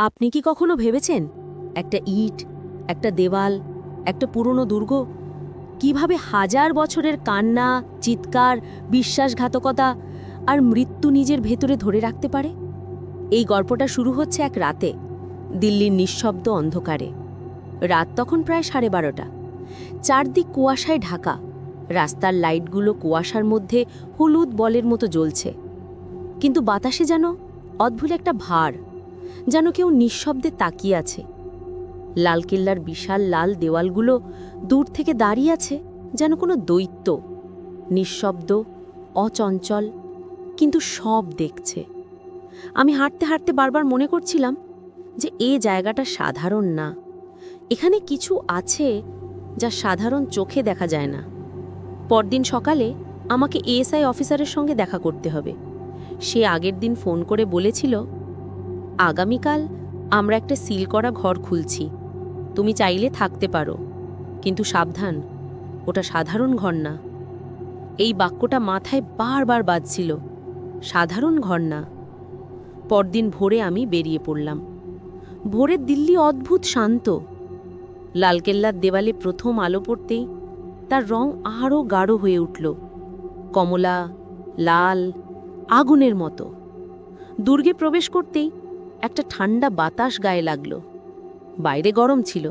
আপনি কি কখনো ভেবেছেন? একটা ইট, একটা দেওয়াল, একটা পুরনো দুর্গ? কীভাবে হাজার বছরের কান্না, চিৎকার, বিশ্বাসঘাতকতা আর মৃত্যু নিজের ভেতরে ধরে রাখতে পারে? এই গল্পটা শুরু হচ্ছে এক রাতে, দিল্লির নিঃশব্দ অন্ধকারে। রাত তখন প্রায় সাড়ে বারোটা। চারদিক কুয়াশায় ঢাকা। রাস্তার লাইটগুলো কুয়াশার মধ্যে হলুদ বলের মতো জ্বলছে। কিন্তু বাতাসে যেন অদ্ভুত একটা ভার যেন কেউ নিঃশব্দে তাকিয়ে আছে। লালকেল্লার বিশাল লাল দেওয়ালগুলো দূর থেকে দাঁড়িয়ে আছে যেন কোনো দৈত্য। নিঃশব্দ, অচঞ্চল, কিন্তু সব দেখছে। আমি হাঁটতে হাঁটতে বারবার মনে করছিলাম যে এ জায়গাটা সাধারণ না। এখানে কিছু আছে যা সাধারণ চোখে দেখা যায় না। পরদিন সকালে আমাকে এএসআই অফিসারের সঙ্গে দেখা করতে হবে। সে আগের দিন ফোন করে বলেছিল আগামীকাল আমরা একটা সিল করা ঘর খুলছি। তুমি চাইলে থাকতে পারো, কিন্তু সাবধান, ওটা সাধারণ ঘর না। এই বাক্যটা মাথায় বারবার বাজছিল, সাধারণ ঘর না। পরদিন ভোরে আমি বেরিয়ে পড়লাম। ভোরের দিল্লি অদ্ভুত শান্ত। লালকেল্লার দেওয়ালে প্রথম আলো পড়তেই তার রং আরও গাঢ় হয়ে উঠল, কমলা, লাল, আগুনের মতো। দুর্গে প্রবেশ করতেই একটা ঠান্ডা বাতাস গায়ে লাগল। বাইরে গরম ছিল,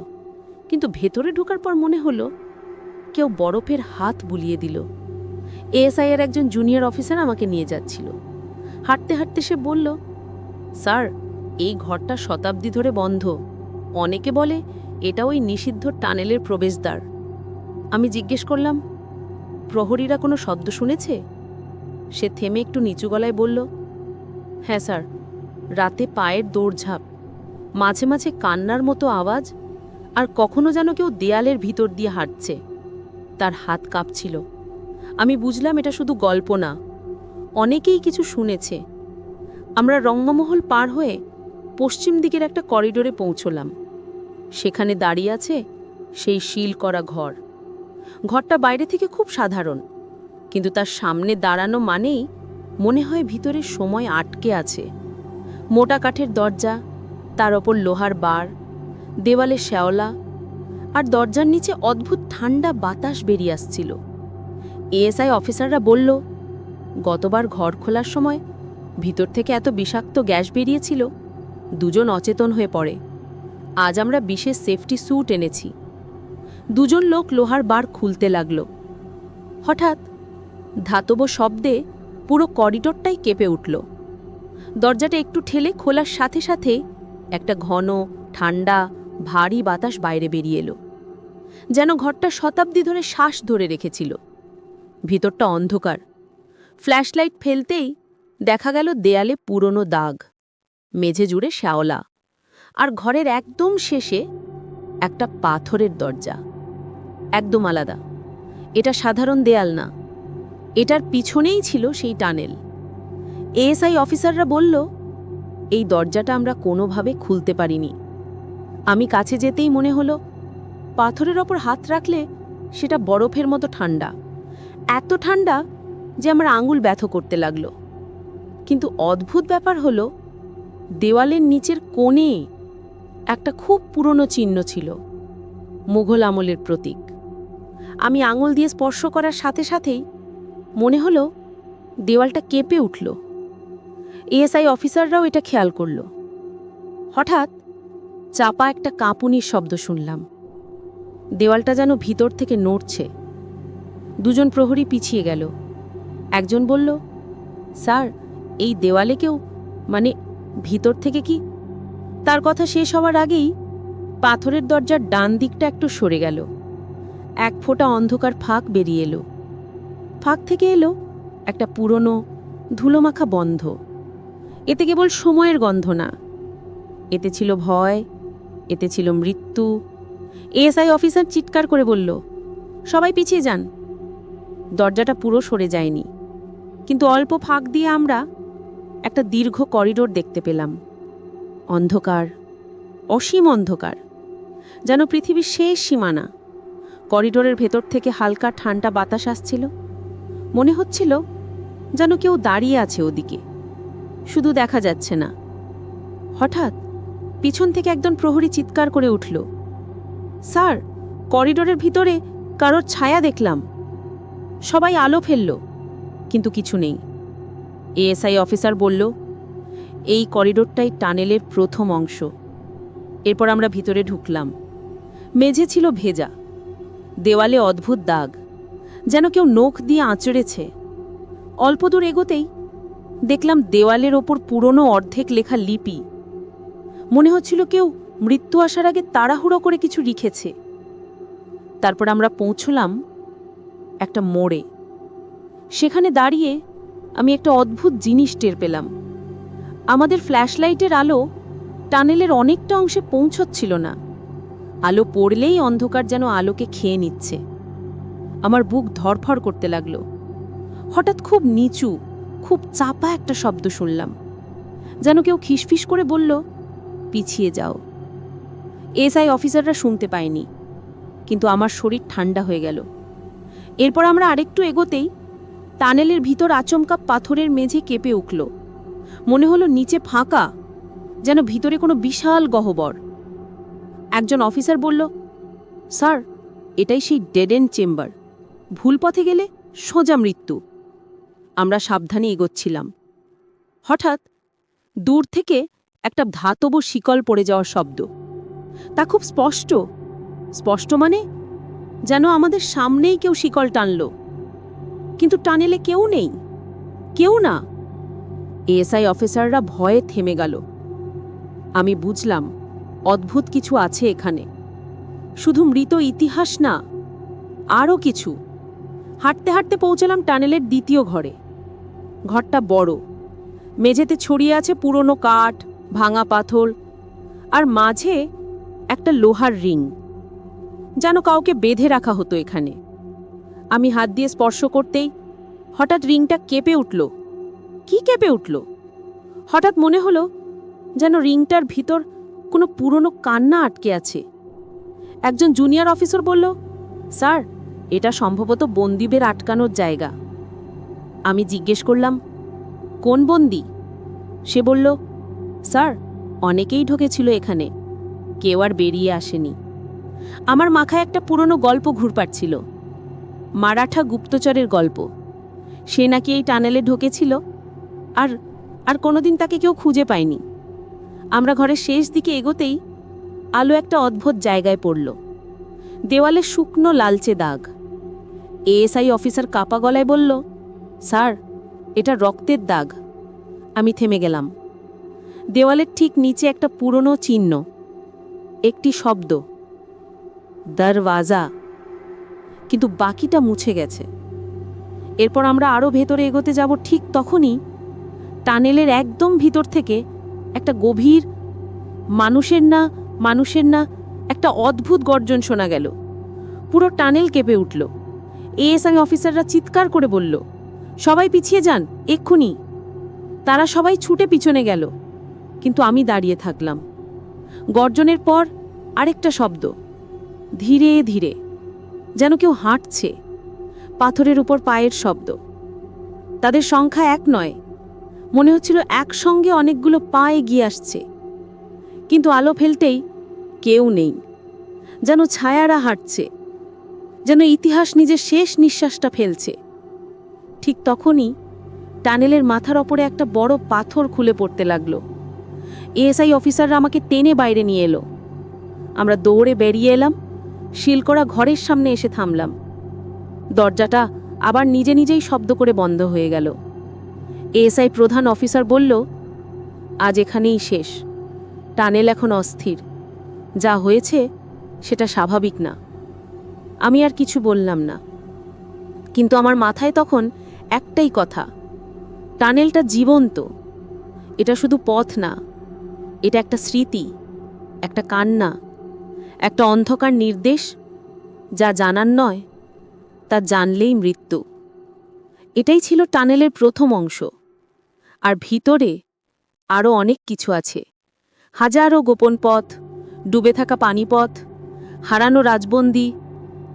কিন্তু ভেতরে ঢোকার পর মনে হলো কেউ বরফের হাত বুলিয়ে দিল। এএসআই এর একজন জুনিয়র অফিসার আমাকে নিয়ে যাচ্ছিল। হাঁটতে হাঁটতে সে বলল, স্যার, এই ঘরটা শতাব্দী ধরে বন্ধ। অনেকে বলে এটা ওই নিষিদ্ধ টানেলের প্রবেশদ্বার। আমি জিজ্ঞেস করলাম, প্রহরীরা কোনো শব্দ শুনেছে? সে থেমে একটু নিচু গলায় বলল হ্যাঁ স্যার। রাতে পায়ের দৌড়ঝাঁপ, মাঝে মাঝে কান্নার মতো আওয়াজ, আর কখনো যেন কেউ দেয়ালের ভিতর দিয়ে হাঁটছে। তার হাত কাঁপছিল। আমি বুঝলাম এটা শুধু গল্প না, অনেকেই কিছু শুনেছে। আমরা রঙ্গমহল পার হয়ে পশ্চিম দিকের একটা করিডোরে পৌঁছলাম। সেখানে দাঁড়িয়ে আছে সেই শিল করা ঘর। ঘরটা বাইরে থেকে খুব সাধারণ, কিন্তু তার সামনে দাঁড়ানো মানেই মনে হয় ভিতরে সময় আটকে আছে। মোটা কাঠের দরজা, তার ওপর লোহার বার, দেওয়ালে শ্যাওলা, আর দরজার নিচে অদ্ভুত ঠান্ডা বাতাস বেরিয়ে আসছিল। এএসআই অফিসাররা বলল, গতবার ঘর খোলার সময় ভিতর থেকে এত বিষাক্ত গ্যাস বেরিয়েছিল, দুজন অচেতন হয়ে পড়ে। আজ আমরা বিশেষ সেফটি স্যুট এনেছি। দুজন লোক লোহার বার খুলতে লাগল। হঠাৎ ধাতব শব্দে পুরো করিডোরটাই কেঁপে উঠল। দরজাটা একটু ঠেলে খোলার সাথে সাথে একটা ঘন, ঠান্ডা, ভারী বাতাস বাইরে বেরিয়ে এলো, যেন ঘরটা শতাব্দী ধরে শ্বাস ধরে রেখেছিল। ভিতরটা অন্ধকার। ফ্ল্যাশলাইট ফেলতেই দেখা গেল দেয়ালে পুরনো দাগ, মেঝে জুড়ে শ্যাওলা, আর ঘরের একদম শেষে একটা পাথরের দরজা। একদম আলাদা। এটা সাধারণ দেয়াল না। এটার পিছনেই ছিল সেই টানেল। এএসআই অফিসাররা বলল, এই দরজাটা আমরা কোনোভাবে খুলতে পারিনি। আমি কাছে যেতেই মনে হলো, পাথরের ওপর হাত রাখলে সেটা বরফের মতো ঠান্ডা। এত ঠান্ডা যে আমার আঙুল ব্যথ করতে লাগল। কিন্তু অদ্ভুত ব্যাপার হলো, দেওয়ালের নিচের কোণে একটা খুব পুরনো চিহ্ন ছিল, মুঘল আমলের প্রতীক। আমি আঙুল দিয়ে স্পর্শ করার সাথে সাথেই মনে হলো, দেওয়ালটা কেঁপে উঠল। এএসআই অফিসাররাও এটা খেয়াল করল। হঠাৎ চাপা একটা কাঁপুনির শব্দ শুনলাম। দেওয়ালটা যেন ভিতর থেকে নড়ছে। দুজন প্রহরী পিছিয়ে গেল। একজন বলল, স্যার, এই দেওয়ালে কেউ মানে ভিতর থেকে কি? তার কথা শেষ হওয়ার আগেই পাথরের দরজার ডান দিকটা একটু সরে গেল। এক ফোঁটা অন্ধকার ফাঁক বেরিয়ে এলো। ফাঁক থেকে এলো একটা পুরনো ধুলোমাখা বন্ধ। এতে কেবল সময়ের গন্ধ না। এতে ছিল ভয়, এতে ছিল মৃত্যু। এএসআই অফিসার চিৎকার করে বলল, সবাই পিছিয়ে যান। দরজাটা পুরো সরে যায়নি। কিন্তু অল্প ফাঁক দিয়ে আমরা একটা দীর্ঘ করিডোর দেখতে পেলাম। অন্ধকার, অসীম অন্ধকার, যেন পৃথিবীর শেষ সীমানা। করিডোরের ভেতর থেকে হালকা ঠান্ডা বাতাস আসছিল। মনে হচ্ছিল যেন কেউ দাঁড়িয়ে আছে ওদিকে। শুধু দেখা যাচ্ছে না। হঠাৎ পিছন থেকে একজন প্রহরী চিৎকার করে উঠল। স্যার, করিডোরের ভিতরে কারোর ছায়া দেখলাম। সবাই আলো ফেলল, কিন্তু কিছু নেই। এএসআই অফিসার বলল, এই করিডোরটাই টানেলের প্রথম অংশ। এরপর আমরা ভিতরে ঢুকলাম। মেঝে ছিল ভেজা, দেওয়ালে অদ্ভুত দাগ, যেন কেউ নখ দিয়ে আঁচড়েছে। অল্প দূর এগোতেই দেখলাম দেওয়ালের ওপর পুরনো অর্ধেক লেখা লিপি। মনে হচ্ছিল কেউ মৃত্যু আসার আগে তাড়াহুড়ো করে কিছু লিখেছে। তারপর আমরা পৌঁছলাম একটা মোড়ে। সেখানে দাঁড়িয়ে আমি একটা অদ্ভুত জিনিস টের পেলাম। আমাদের ফ্ল্যাশলাইটের আলো টানেলের অনেকটা অংশে পৌঁছচ্ছিল না। আলো পড়লেই অন্ধকার যেন আলোকে খেয়ে নিচ্ছে। আমার বুক ধরফর করতে লাগল। হঠাৎ খুব নিচু খুব চাপা একটা শব্দ শুনলাম। যেন কেউ খিসফিস করে বলল, পিছিয়ে যাও। এসআই অফিসাররা শুনতে পায়নি, কিন্তু আমার শরীর ঠান্ডা হয়ে গেল। এরপর আমরা আরেকটু এগোতেই টানেলের ভিতর আচমকা পাথরের মেঝে কেঁপে উঠল। মনে হলো নিচে ফাঁকা, যেন ভিতরে কোনো বিশাল গহ্বর। একজন অফিসার বলল, স্যার, এটাই সেই ডেড এন্ড চেম্বার। ভুল পথে গেলে সোজা মৃত্যু। আমরা সাবধানে এগোচ্ছিলাম। হঠাৎ দূর থেকে একটা ধাতব শিকল পড়ে যাওয়ার শব্দ। তা খুব স্পষ্ট। স্পষ্ট মানে যেন আমাদের সামনেই কেউ শিকল টানল। কিন্তু টানেলে কেউ নেই। কেউ না। এএসআই অফিসাররা ভয়ে থেমে গেল। আমি বুঝলাম, অদ্ভুত কিছু আছে এখানে। শুধু মৃত ইতিহাস না, আরও কিছু। হাঁটতে হাঁটতে পৌঁছলাম টানেলের দ্বিতীয় ঘরে। ঘরটা বড়। মেঝেতে ছড়িয়ে আছে পুরনো কাঠ, ভাঙা পাথর, আর মাঝে একটা লোহার রিং। যেন কাউকে বেঁধে রাখা হতো এখানে। আমি হাত দিয়ে স্পর্শ করতেই হঠাৎ রিংটা কেঁপে উঠল। কি কেঁপে উঠল? হঠাৎ মনে হলো যেন রিংটার ভিতর কোনো পুরনো কান্না আটকে আছে। একজন জুনিয়র অফিসার বলল, স্যার, এটা সম্ভবত বন্দিবের আটকানোর জায়গা। আমি জিজ্ঞেস করলাম, কোন বন্দি? সে বলল, স্যার, অনেকেই ঢোকেছিল এখানে। কেউ আর বেরিয়ে আসেনি। আমার মাথায় একটা পুরনো গল্প ঘুরপাট ছিল। মারাঠা গুপ্তচরের গল্প। সে নাকি এই টানেলে ঢোকেছিল। আর আর কোনোদিন তাকে কেউ খুঁজে পায়নি। আমরা ঘরের শেষ দিকে এগোতেই আলো একটা অদ্ভুত জায়গায় পড়ল। দেওয়ালে শুকনো লালচে দাগ। এএসআই অফিসার কাপা গলায় বলল স্যার, এটা রক্তের দাগ। আমি থেমে গেলাম। দেওয়ালের ঠিক নিচে একটা পুরনো চিহ্ন। একটি শব্দ। দরওয়াজা। কিন্তু বাকিটা মুছে গেছে। এরপর আমরা আরও ভেতরে এগোতে যাব ঠিক তখনই টানেলের একদম ভিতর থেকে একটা গভীর মানুষের না মানুষের না, একটা অদ্ভুত গর্জন শোনা গেল। পুরো টানেল কেঁপে উঠল। এএসআই অফিসাররা চিৎকার করে বলল সবাই পিছিয়ে যান, এক্ষুনি। তারা সবাই ছুটে পিছনে গেল, কিন্তু আমি দাঁড়িয়ে থাকলাম। গর্জনের পর আরেকটা শব্দ, ধীরে ধীরে, যেন কেউ হাঁটছে, পাথরের উপর পায়ের শব্দ। তাদের সংখ্যা এক নয়, মনে হচ্ছিল একসঙ্গে অনেকগুলো পা এগিয়ে আসছে। কিন্তু আলো ফেলতেই কেউ নেই, যেন ছায়ারা হাঁটছে, যেন ইতিহাস নিজের শেষ নিঃশ্বাসটা ফেলছে। ঠিক তখনই টানেলের মাথার ওপরে একটা বড় পাথর খুলে পড়তে লাগল। এএসআই অফিসাররা আমাকে টেনে বাইরে নিয়ে এলো। আমরা দৌড়ে বেরিয়ে এলাম, শিলকড়া ঘরের সামনে এসে থামলাম। দরজাটা আবার নিজে নিজেই শব্দ করে বন্ধ হয়ে গেল। এএসআই প্রধান অফিসার বলল, আজ এখানেই শেষ। টানেল এখন অস্থির। যা হয়েছে সেটা স্বাভাবিক না। আমি আর কিছু বললাম না। কিন্তু আমার মাথায় তখন একটাই কথা, টানেলটা জীবন্ত। এটা শুধু পথ না, এটা একটা স্মৃতি, একটা কান্না, একটা অন্ধকার নির্দেশ, যা জানার নয়, তা জানলেই মৃত্যু। এটাই ছিল টানেলের প্রথম অংশ, আর ভিতরে আরও অনেক কিছু আছে। হাজারো গোপন পথ, ডুবে থাকা পানিপথ, হারানো রাজবন্দি,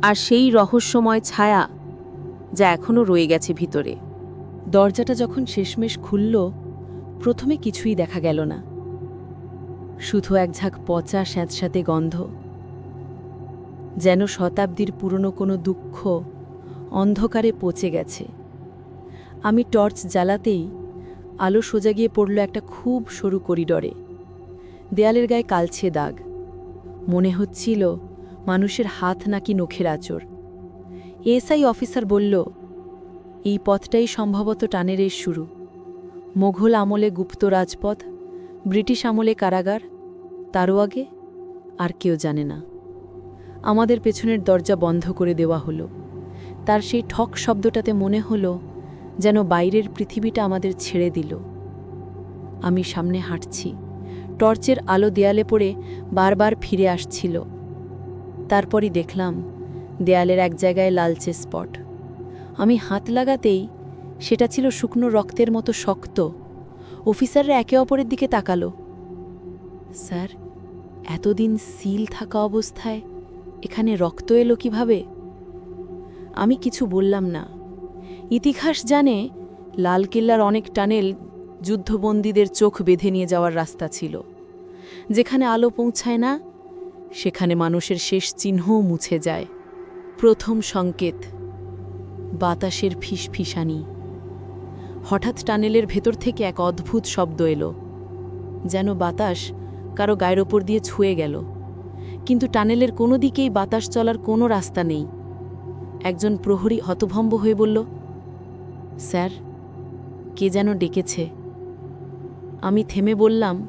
আর সেই রহস্যময় ছায়া। যা এখনও রয়ে গেছে ভিতরে। দরজাটা যখন শেষমেশ খুলল, প্রথমে কিছুই দেখা গেল না। শুধু এক ঝাঁক পচা স্যাঁতস্যাঁতে গন্ধ। যেন শতাব্দীর পুরনো কোনো দুঃখ অন্ধকারে পচে গেছে। আমি টর্চ জ্বালাতেই আলো সোজা গিয়ে পড়ল একটা খুব সরু করিডরে। দেয়ালের গায়ে কালছে দাগ। মনে হচ্ছিল মানুষের হাত নাকি নখের আচর এসআই অফিসার বলল, এই পথটাই সম্ভবত টানেরের শুরু। মোঘল আমলে গুপ্ত রাজপথ, ব্রিটিশ আমলে কারাগার তারও আগে আর কেউ জানে না। আমাদের পেছনের দরজা বন্ধ করে দেওয়া হলো। তার সেই ঠক শব্দটাতে মনে হলো যেন বাইরের পৃথিবীটা আমাদের ছেড়ে দিল। আমি সামনে হাঁটছি। টর্চের আলো দেয়ালে পড়ে বারবার ফিরে আসছিল। তারপরই দেখলাম দেয়ালের এক জায়গায় লালচে স্পট। আমি হাত লাগাতেই সেটা ছিল শুকনো রক্তের মতো শক্ত। অফিসাররা একে অপরের দিকে তাকালো। স্যার, এতদিন সিল থাকা অবস্থায় এখানে রক্ত এলো কীভাবে? আমি কিছু বললাম না। ইতিহাস জানে লালকেল্লার অনেক টানেল যুদ্ধবন্দীদের চোখ বেঁধে নিয়ে যাওয়ার রাস্তা ছিল। যেখানে আলো পৌঁছায় না, সেখানে মানুষের শেষ চিহ্নও মুছে যায়। প্রথম সংকেত। বাতাসের ফিসফিসানি। হঠাৎ টানেলের ভেতর থেকে এক অদ্ভুত শব্দ এলো, যেন বাতাস কারও গায়ের ওপর দিয়ে ছুঁয়ে গেল। কিন্তু টানেলের কোনো দিকেই বাতাস চলার কোনো রাস্তা নেই। একজন প্রহরী হতভম্ব হয়ে বলল, স্যার, কে যেন ডেকেছে? আমি থেমে বললাম,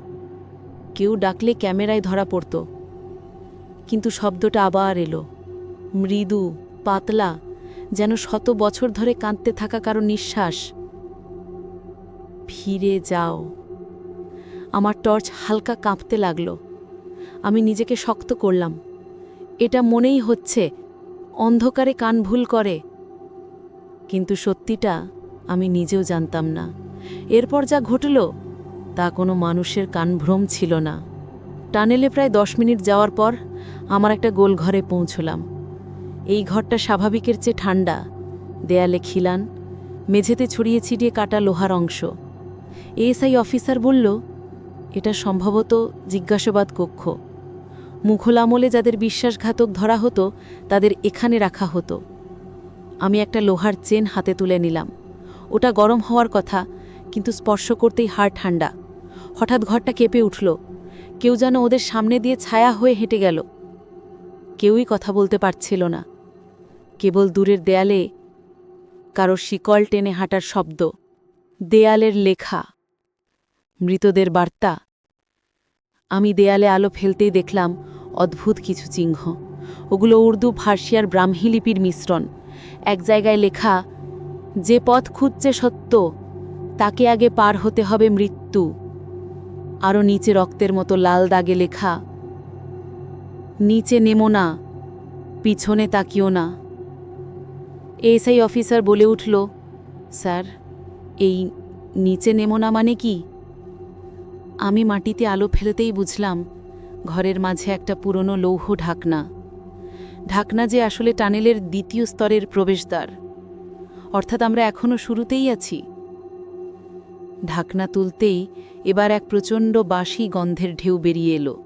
কেউ ডাকলে ক্যামেরায় ধরা পড়ত। কিন্তু শব্দটা আবার এলো। মৃদু, পাতলা, যেন শত বছর ধরে কাঁদতে থাকা কারও নিঃশ্বাস। ফিরে যাও। আমার টর্চ হালকা কাঁপতে লাগল। আমি নিজেকে শক্ত করলাম। এটা মনেই হচ্ছে, অন্ধকারে কান ভুল করে। কিন্তু সত্যিটা আমি নিজেও জানতাম না। এরপর যা ঘটল, তা কোনো মানুষের কানভ্রম ছিল না। টানেলে প্রায় দশ মিনিট যাওয়ার পর, আমার একটা গোল ঘরে পৌঁছলাম। এই ঘরটা স্বাভাবিকের চেয়ে ঠান্ডা। দেয়ালে খিলান, মেঝেতে ছড়িয়ে ছিটিয়ে কাটা লোহার অংশ। এএসআই অফিসার বলল, এটা সম্ভবত জিজ্ঞাসাবাদ কক্ষ। মুঘল আমলে যাদের বিশ্বাসঘাতক ধরা হতো, তাদের এখানে রাখা হতো। আমি একটা লোহার চেন হাতে তুলে নিলাম। ওটা গরম হওয়ার কথা, কিন্তু স্পর্শ করতেই হাড় ঠান্ডা। হঠাৎ ঘরটা কেঁপে উঠল। কেউ যেন ওদের সামনে দিয়ে ছায়া হয়ে হেঁটে গেল। কেউই কথা বলতে পারছিল না। কেবল দূরের দেয়ালে কারও শিকল টেনে হাঁটার শব্দ, দেয়ালের লেখা, মৃতদের বার্তা। আমি দেয়ালে আলো ফেলতেই দেখলাম অদ্ভুত কিছু চিহ্ন। ওগুলো উর্দু ফার্সিয়ার ব্রাহ্মী লিপির মিশ্রণ। এক জায়গায় লেখা, যে পথ খুঁজছে সত্য, তাকে আগে পার হতে হবে মৃত্যু। আরও নিচে রক্তের মতো লাল দাগে লেখা, নিচে নেমো না, পিছনে তাকিও না। এসআই অফিসার বলে উঠল, স্যার, এই নিচে নেমো না মানে কি? আমি মাটিতে আলো ফেলতেই বুঝলাম, ঘরের মাঝে একটা পুরনো লৌহ ঢাকনা। ঢাকনা যে আসলে টানেলের দ্বিতীয় স্তরের প্রবেশদ্বার। অর্থাৎ আমরা এখনও শুরুতেই আছি। ঢাকনা তুলতেই এবার এক প্রচণ্ড বাসি গন্ধের ঢেউ বেরিয়ে এলো,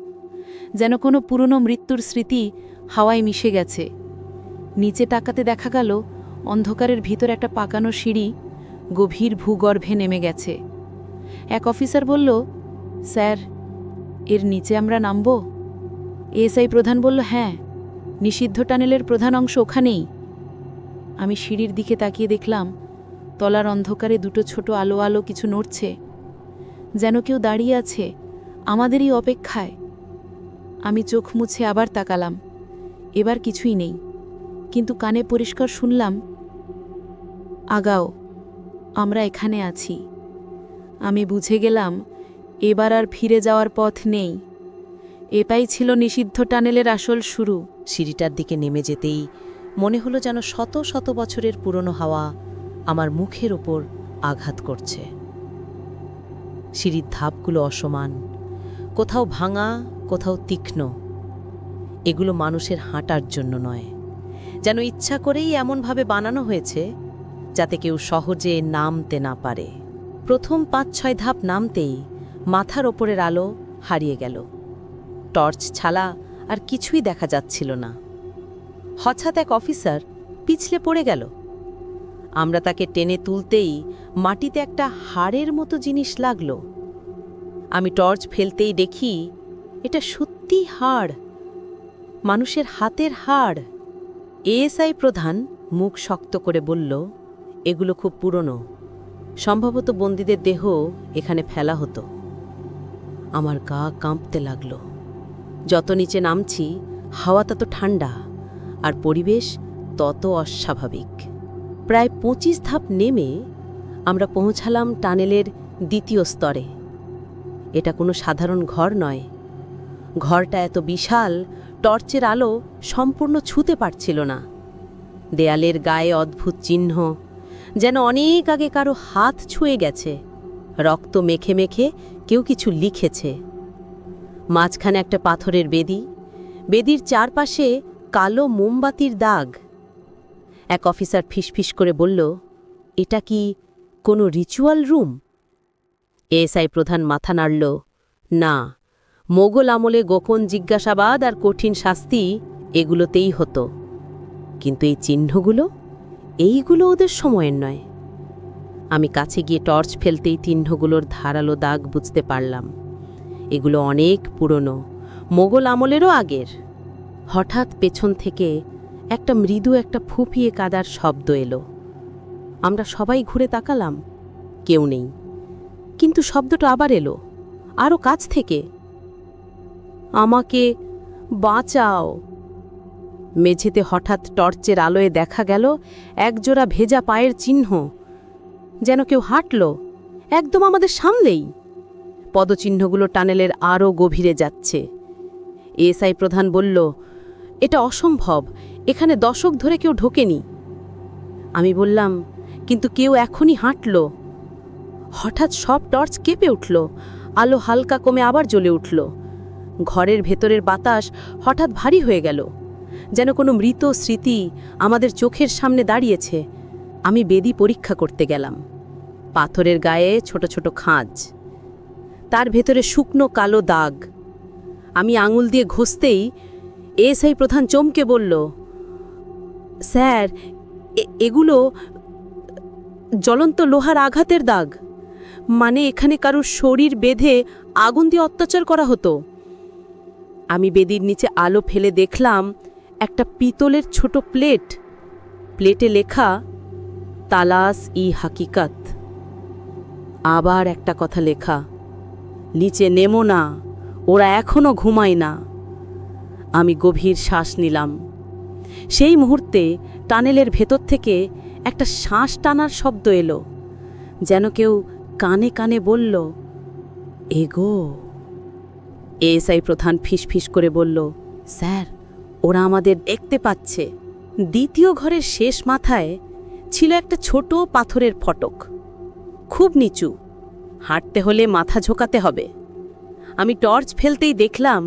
যেন কোনো পুরনো মৃত্যুর স্মৃতি হাওয়ায় মিশে গেছে। নিচে তাকাতে দেখা গেল অন্ধকারের ভিতর একটা পাকানো সিঁড়ি গভীর ভূগর্ভে নেমে গেছে। এক অফিসার বলল, স্যার, এর নিচে আমরা নামব? এসআই প্রধান বলল হ্যাঁ নিষিদ্ধ টানেলের প্রধান অংশ ওখানেই। আমি সিঁড়ির দিকে তাকিয়ে দেখলাম, তলার অন্ধকারে দুটো ছোট আলো আলো কিছু নড়ছে। যেন কেউ দাঁড়িয়ে আছে, আমাদেরই অপেক্ষায়। আমি চোখ মুছে আবার তাকালাম, এবার কিছুই নেই। কিন্তু কানে পরিষ্কার শুনলাম, আগাও, আমরা এখানে আছি। আমি বুঝে গেলাম, এবার আর ফিরে যাওয়ার পথ নেই। এটাই ছিল নিষিদ্ধ টানেলের আসল শুরু। সিঁড়িটার দিকে নেমে যেতেই মনে হলো যেন শত শত বছরের পুরনো হাওয়া আমার মুখের ওপর আঘাত করছে। সিঁড়ির ধাপগুলো অসমান, কোথাও ভাঙা, কোথাও তীক্ষ্ণ। এগুলো মানুষের হাঁটার জন্য নয়। যেন ইচ্ছা করেই এমনভাবে বানানো হয়েছে যাতে কেউ সহজে নামতে না পারে। প্রথম পাঁচ ছয় ধাপ নামতেই মাথার ওপরের আলো হারিয়ে গেল। টর্চ ছালা আর কিছুই দেখা যাচ্ছিল না। হঠাৎ এক অফিসার পিছলে পড়ে গেল। আমরা তাকে টেনে তুলতেই মাটিতে একটা হাড়ের মতো জিনিস লাগল। আমি টর্চ ফেলতেই দেখি এটা সত্যি হাড়। মানুষের হাতের হাড়। এএসআই প্রধান মুখ শক্ত করে বলল, এগুলো খুব পুরনো। সম্ভবত বন্দীদের দেহ এখানে ফেলা হতো। আমার গা কাঁপতে লাগল। যত নিচে নামছি, হাওয়া তত ঠান্ডা, আর পরিবেশ তত অস্বাভাবিক। প্রায় পঁচিশ ধাপ নেমে আমরা পৌঁছালাম টানেলের দ্বিতীয় স্তরে। এটা কোনো সাধারণ ঘর নয়। ঘরটা এত বিশাল টর্চের আলো সম্পূর্ণ ছুতে পারছিল না। দেয়ালের গায়ে অদ্ভুত চিহ্ন, যেন অনেক আগে কারও হাত ছুঁয়ে গেছে। রক্ত মেখে মেখে কেউ কিছু লিখেছে। মাঝখানে একটা পাথরের বেদি, বেদির চারপাশে কালো মোমবাতির দাগ। এক অফিসার ফিসফিস করে বলল, এটা কি কোনো রিচুয়াল রুম? এএসআই প্রধান মাথা নাড়ল, না। মোগল আমলে গোপন জিজ্ঞাসাবাদ আর কঠিন শাস্তি এগুলোতেই হতো। কিন্তু এই চিহ্নগুলো, এইগুলো ওদের সময়ের নয়। আমি কাছে গিয়ে টর্চ ফেলতেই চিহ্নগুলোর ধারালো দাগ বুঝতে পারলাম। এগুলো অনেক পুরনো, মোগল আমলেরও আগের। হঠাৎ পেছন থেকে একটা মৃদু একটা ফুপিয়ে কাদার শব্দ এলো। আমরা সবাই ঘুরে তাকালাম, কেউ নেই। কিন্তু শব্দটা আবার এলো আরও কাছ থেকে। আমাকে বাঁচাও। মেঝেতে হঠাৎ টর্চের আলোয় দেখা গেল একজোড়া ভেজা পায়ের চিহ্ন। যেন কেউ হাঁটল, একদম আমাদের সামনেই। পদচিহ্নগুলো টানেলের আরও গভীরে যাচ্ছে। এসআই প্রধান বলল, এটা অসম্ভব, এখানে দশক ধরে কেউ ঢোকেনি। আমি বললাম, কিন্তু কেউ এখনই হাঁটল। হঠাৎ সব টর্চ কেঁপে উঠল, আলো হালকা কমে আবার জ্বলে উঠল। ঘরের ভেতরের বাতাস হঠাৎ ভারী হয়ে গেল। যেন কোনো মৃত স্মৃতি আমাদের চোখের সামনে দাঁড়িয়েছে। আমি বেদি পরীক্ষা করতে গেলাম। পাথরের গায়ে ছোট ছোট খাঁজ। তার ভেতরে শুকনো কালো দাগ। আমি আঙুল দিয়ে ঘষতেই এসআই প্রধান চমকে বলল, স্যার এগুলো জ্বলন্ত লোহার আঘাতের দাগ। মানে এখানে কারুর শরীর বেঁধে আগুন দিয়ে অত্যাচার করা হতো। আমি বেদির নিচে আলো ফেলে দেখলাম একটা পিতলের ছোট প্লেট। প্লেটে লেখা, তালাস ই হাকিকাত। আবার একটা কথা লেখা, নিচে নেমো না, ওরা এখনও ঘুমায় না। আমি গভীর শ্বাস নিলাম। সেই মুহূর্তে টানেলের ভেতর থেকে একটা শ্বাস টানার শব্দ এলো, যেন কেউ কানে কানে বলল, এগো। এএসআই প্রধান ফিসফিস করে বলল, স্যার, ওরা আমাদের দেখতে পাচ্ছে। দ্বিতীয় ঘরের শেষ মাথায় ছিল একটা ছোট পাথরের ফটক। খুব নিচু। হাঁটতে হলে মাথা ঝোকাতে হবে। আমি টর্চ ফেলতেই দেখলাম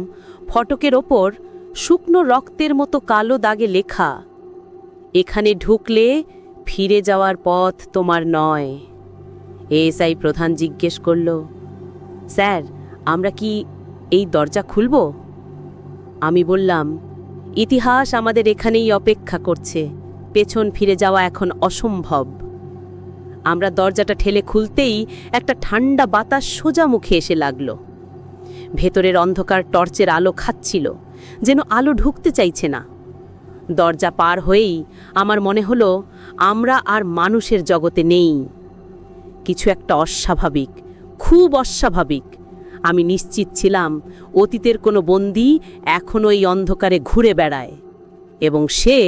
ফটকের ওপর শুকনো রক্তের মতো কালো দাগে লেখা, এখানে ঢুকলে ফিরে যাওয়ার পথ তোমার নয়। এএসআই প্রধান জিজ্ঞেস করল, স্যার, আমরা কি এই দরজা খুলব? আমি বললাম, ইতিহাস আমাদের এখানেই অপেক্ষা করছে, পেছন ফিরে যাওয়া এখন অসম্ভব। আমরা দরজাটা ঠেলে খুলতেই একটা ঠান্ডা বাতাস সোজা মুখে এসে লাগল। ভেতরের অন্ধকার টর্চের আলো খাচ্ছিল, যেন আলো ঢুকতে চাইছে না। দরজা পার হয়েই আমার মনে হলো, আমরা আর মানুষের জগতে নেই। কিছু একটা অস্বাভাবিক, খুব অস্বাভাবিক আমি নিশ্চিত ছিলাম, অতীতের কোনো বন্দি এখনও এই অন্ধকারে ঘুরে বেড়ায় এবং সে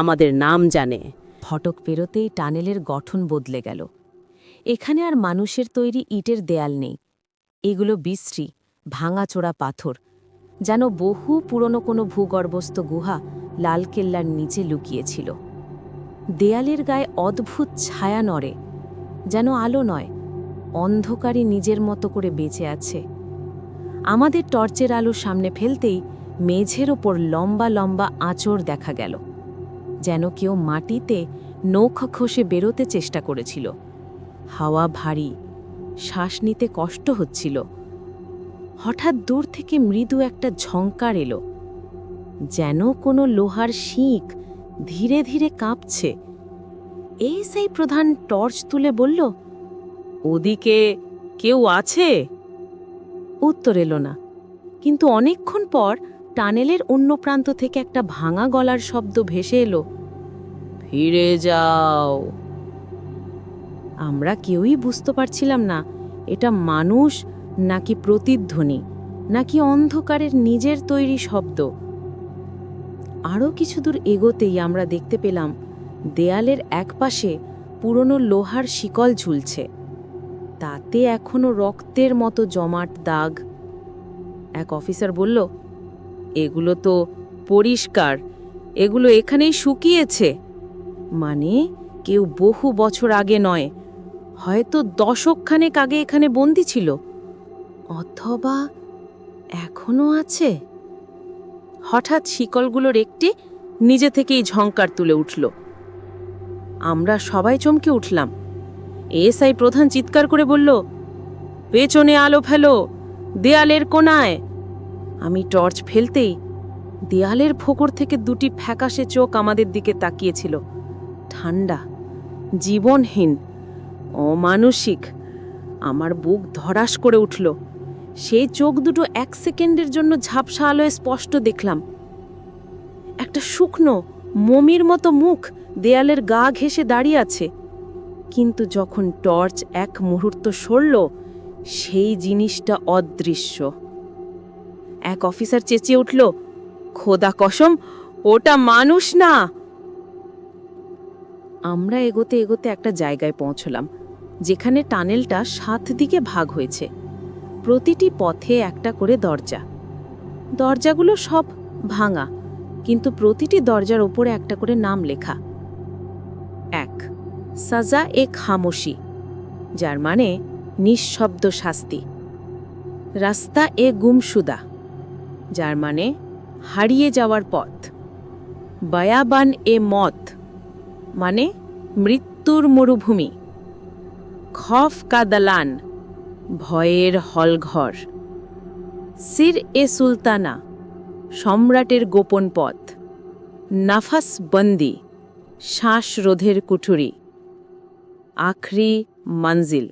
আমাদের নাম জানে। ফটক পেরোতেই টানেলের গঠন বদলে গেল। এখানে আর মানুষের তৈরি ইটের দেয়াল নেই। এগুলো বিশ্রী, ভাঙাচোরা পাথর, যেন বহু পুরনো কোনো ভূগর্ভস্থ গুহা লালকেল্লার নিচে লুকিয়েছিল দেয়ালের গায়ে অদ্ভুত ছায়া নড়ে, যেন আলো নয় অন্ধকারই নিজের মতো করে বেঁচে আছে। আমাদের টর্চের আলো সামনে ফেলতেই মেঝের ওপর লম্বা লম্বা আঁচড় দেখা গেল, যেন কেউ মাটিতে নৌকা খসে বেরোতে চেষ্টা করেছিল। হাওয়া ভারী, শ্বাস নিতে কষ্ট হচ্ছিল। হঠাৎ দূর থেকে মৃদু একটা ঝঙ্কার এলো, যেন কোনো লোহার শিক ধীরে ধীরে কাঁপছে। এসআই প্রধান টর্চ তুলে বলল ওদিকে কেউ আছে? উত্তর এলো না। কিন্তু অনেকক্ষণ পর টানেলের অন্য প্রান্ত থেকে একটা ভাঙা গলার শব্দ ভেসে এলো ফিরে যাও। আমরা কেউই বুঝতে পারছিলাম না এটা মানুষ নাকি প্রতিধ্বনি নাকি অন্ধকারের নিজের তৈরি শব্দ। আরও কিছু দূর এগোতেই আমরা দেখতে পেলাম দেয়ালের একপাশে পুরনো লোহার শিকল ঝুলছে। তাতে এখনও রক্তের মতো জমাট দাগ। এক অফিসার বলল, এগুলো তো পরিষ্কার, এগুলো এখানেই শুকিয়েছে। মানে কেউ বহু বছর আগে নয়, হয়তো দশকখানেক আগে এখানে বন্দি ছিল, অথবা এখনও আছে। হঠাৎ শিকলগুলোর একটি নিজে থেকেই ঝঙ্কার তুলে উঠল। আমরা সবাই চমকে উঠলাম। এসআই প্রধান চিৎকার করে বলল, পেছনে আলো ফেলো, দেয়ালের কোনায় আমি টর্চ ফেলতেই দেয়ালের ফোকর থেকে দুটি ফ্যাকাশে চোখ আমাদের দিকে তাকিয়েছিল। ঠান্ডা, জীবনহীন, অমানসিক, আমার বুক ধরাস করে উঠল। সেই চোখ দুটো এক সেকেন্ডের জন্য ঝাপসা আলোয় স্পষ্ট দেখলাম। একটা শুকনো, মমির মতো মুখ দেয়ালের গা ঘেঁষে দাঁড়িয়ে আছে। কিন্তু যখন টর্চ এক মুহূর্ত সরল, সেই জিনিসটা অদৃশ্য। এক অফিসার চেঁচিয়ে উঠল, খোদা কসম, ওটা মানুষ না! আমরা এগোতে এগোতে একটা জায়গায় পৌঁছলাম, যেখানে টানেলটা সাত দিকে ভাগ হয়েছে। প্রতিটি পথে একটা করে দরজা। দরজাগুলো সব ভাঙা, কিন্তু প্রতিটি দরজার ওপরে একটা করে নাম লেখা। এক সাজা এ খামোশি, যার মানে নিঃশব্দ শাস্তি। রাস্তা এ গুমসুদা যার মানে হারিয়ে যাওয়ার পথ। বায়াবান এ মত মানে মৃত্যুর মরুভূমি। খফ কাদালান ভয়ের হলঘর। সির এ সুলতানা, সম্রাটের গোপন পথ। নাফাস বন্দি, শ্বাসরোধের কুঠুরি। আখরি মঞ্জিল,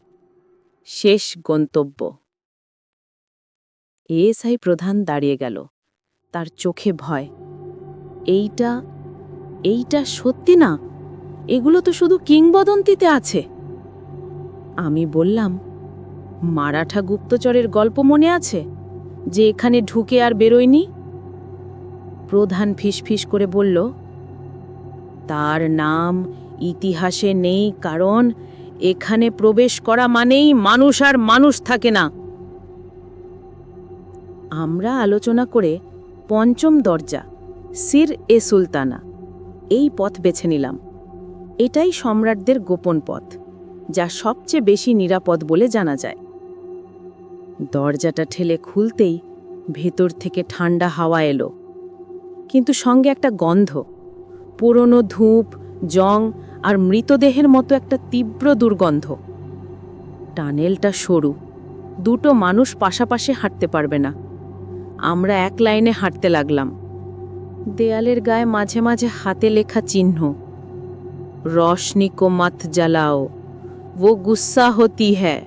শেষ গন্তব্য। এএসআই প্রধান দাঁড়িয়ে গেল, তার চোখে ভয়। এইটা এইটা সত্যি না? এগুলো তো শুধু কিংবদন্তিতে আছে। আমি বললাম, মারাঠা গুপ্তচরের গল্প মনে আছে? যে এখানে ঢুকে আর বেরোয়নি? প্রধান ফিসফিস করে বলল, তার নাম ইতিহাসে নেই কারণ এখানে প্রবেশ করা মানেই মানুষ আর মানুষ থাকে না। আমরা আলোচনা করে পঞ্চম দরজা, সির এ সুলতানা, এই পথ বেছে নিলাম। এটাই সম্রাটদের গোপন পথ, যা সবচেয়ে বেশি নিরাপদ বলে জানা যায়। দরজাটা ঠেলে খুলতেই ভেতর থেকে ঠান্ডা হাওয়া এলো। কিন্তু সঙ্গে একটা গন্ধ, পুরনো ধূপ, জং আর মৃতদেহের মতো একটা তীব্র দুর্গন্ধ। টানেলটা সরু। দুটো মানুষ পাশাপাশি হাঁটতে পারবে না। আমরা এক লাইনে হাঁটতে লাগলাম। দেয়ালের গায়ে মাঝে মাঝে হাতে লেখা চিহ্ন। রশনিকো মাথ জ্বালাও। ও গুসা হতি হ্যাঁ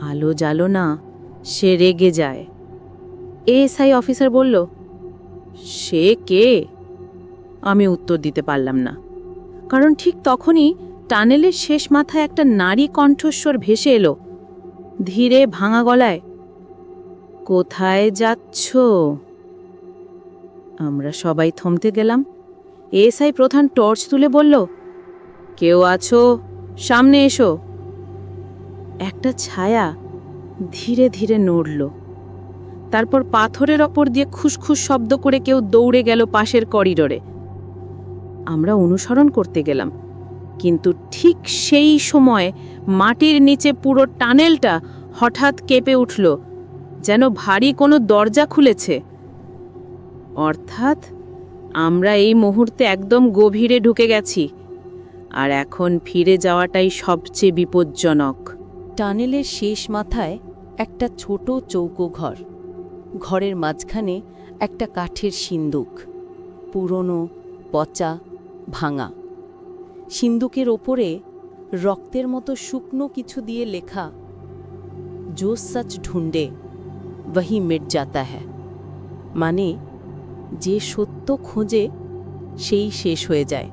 আলো জ্বালো না, সে রেগে যায়। এএসআই অফিসার বলল, সে কে? আমি উত্তর দিতে পারলাম না। কারণ ঠিক তখনই টানেলের শেষ মাথায় একটা নারী কণ্ঠস্বর ভেসে এলো, ধীরে ভাঙা গলায়, কোথায় যাচ্ছ? আমরা সবাই থমতে গেলাম। এএসআই প্রধান টর্চ তুলে বলল, কেউ আছো? সামনে এসো। একটা ছায়া ধীরে ধীরে নড়ল। তারপর পাথরের ওপর দিয়ে খুসখুস শব্দ করে কেউ দৌড়ে গেল পাশের করিডোরে। আমরা অনুসরণ করতে গেলাম। কিন্তু ঠিক সেই সময় মাটির নিচে পুরো টানেলটা হঠাৎ কেঁপে উঠল, যেন ভারী কোনো দরজা খুলেছে। অর্থাৎ আমরা এই মুহূর্তে একদম গভীরে ঢুকে গেছি, আর এখন ফিরে যাওয়াটাই সবচেয়ে বিপজ্জনক। টানেলের শেষ মাথায় একটা ছোট চৌকো ঘর। ঘরের মাঝখানে একটা কাঠের সিন্দুক। পুরনো, পচা ভাঙা। সিন্দুকের ওপরে রক্তের মতো শুকনো কিছু দিয়ে লেখা, জো সচ ঢুন্ডে বহি মেট যাতা হ্যাঁ। মানে যে সত্য খোঁজে, সেই শেষ হয়ে যায়।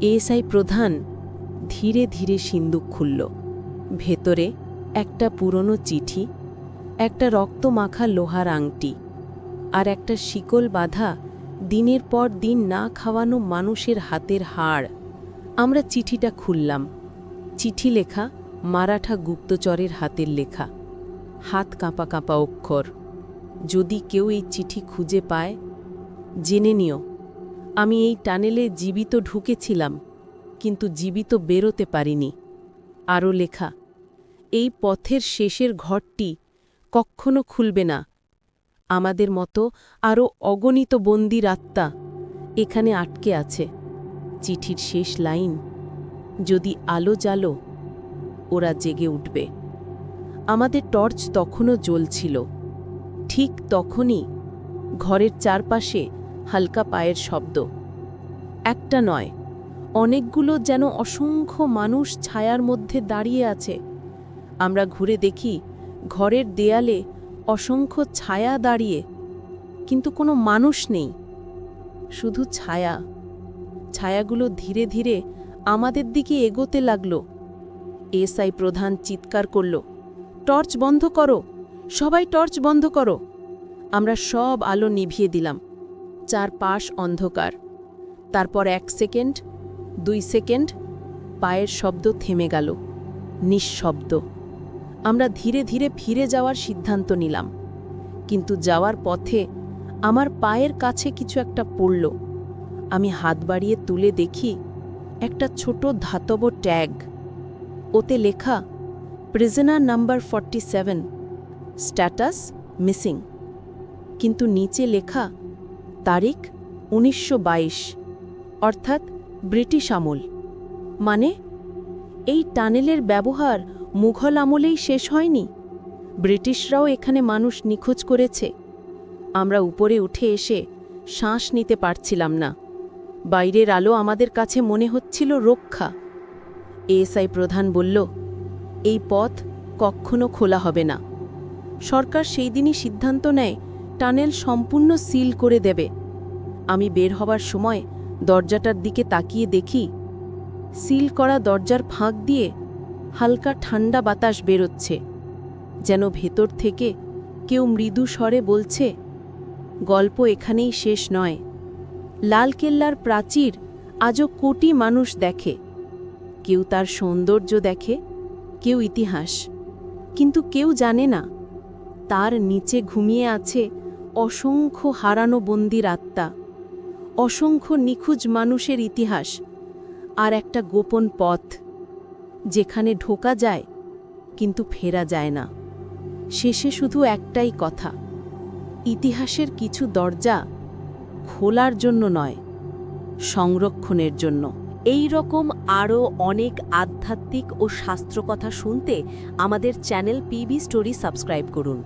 এএসআই প্রধান ধীরে ধীরে সিন্দুক খুলল। ভেতরে একটা পুরনো চিঠি, একটা রক্ত মাখা লোহার আংটি আর একটা শিকল বাঁধা দিনের পর দিন না খাওয়ানো মানুষের হাতের হাড়। আমরা চিঠিটা খুললাম। চিঠি লেখা মারাঠা গুপ্তচরের হাতের লেখা। হাত কাঁপা কাঁপা অক্ষর। যদি কেউ এই চিঠি খুঁজে পায়, জেনে নিও। আমি এই টানেলে জীবিত ঢুকেছিলাম, কিন্তু জীবিত বেরোতে পারিনি। আরও লেখা, এই পথের শেষের ঘরটি কক্ষনো খুলবে না। আমাদের মতো আরও অগণিত বন্দির আত্মা এখানে আটকে আছে। চিঠির শেষ লাইন, যদি আলো জ্বালো, ওরা জেগে উঠবে। আমাদের টর্চ তখনও জ্বলছিল। ঠিক তখনই ঘরের চারপাশে হালকা পায়ের শব্দ। একটা নয়, অনেকগুলো যেন অসংখ্য মানুষ ছায়ার মধ্যে দাঁড়িয়ে আছে। আমরা ঘুরে দেখি ঘরের দেয়ালে অসংখ্য ছায়া দাঁড়িয়ে, কিন্তু কোনো মানুষ নেই, শুধু ছায়া। ছায়াগুলো ধীরে ধীরে আমাদের দিকে এগোতে লাগল। এসআই প্রধান চিৎকার করল, টর্চ বন্ধ করো, সবাই টর্চ বন্ধ করো। আমরা সব আলো নিভিয়ে দিলাম, চারপাশ অন্ধকার। তারপর এক সেকেন্ড, দুই সেকেন্ড, পায়ের শব্দ থেমে গেল, নিঃশব্দ। আমরা ধীরে ধীরে ফিরে যাওয়ার সিদ্ধান্ত নিলাম। কিন্তু যাওয়ার পথে আমার পায়ের কাছে কিছু একটা পড়ল। আমি হাত বাড়িয়ে তুলে দেখি একটা ছোট ধাতব ট্যাগ। ওতে লেখা prisoner number forty seven status missing কিন্তু নিচে লেখা, তারিখ উনিশশো বাইশ, অর্থাৎ ব্রিটিশ আমল। মানে এই টানেলের ব্যবহার মুঘল আমলেই শেষ হয়নি? ব্রিটিশরাও এখানে মানুষ নিখোঁজ করেছে। আমরা উপরে উঠে এসে শ্বাস নিতে পারছিলাম না। বাইরের আলো আমাদের কাছে মনে হচ্ছিল রক্ষা। এএসআই প্রধান বলল, এই পথ কখনো খোলা হবে না। সরকার সেই দিনই সিদ্ধান্ত নেয়, টানেল সম্পূর্ণ সিল করে দেবে। আমি বের হবার সময় দরজাটার দিকে তাকিয়ে দেখি, সিল করা দরজার ফাঁক দিয়ে হালকা ঠান্ডা বাতাস বেরোচ্ছে। যেন ভেতর থেকে কেউ মৃদু স্বরে বলছে, গল্প এখানেই শেষ নয়। লালকেল্লার প্রাচীর আজও কোটি মানুষ দেখে। কেউ তার সৌন্দর্য দেখে, কেউ ইতিহাস। কিন্তু কেউ জানে না, তার নিচে ঘুমিয়ে আছে অসংখ্য হারানো বন্দির আত্মা, অসংখ্য নিখুঁজ মানুষের ইতিহাস, আর একটা গোপন পথ। যেখানে ঢোকা যায়, কিন্তু ফেরা যায় না। শেষে শুধু একটাই কথা, ইতিহাসের কিছু দরজা খোলার জন্য নয়, সংরক্ষণের জন্য। এই রকম আরও অনেক আধ্যাত্মিক ও শাস্ত্রকথা শুনতে আমাদের চ্যানেল পিবি স্টোরি সাবস্ক্রাইব করুন।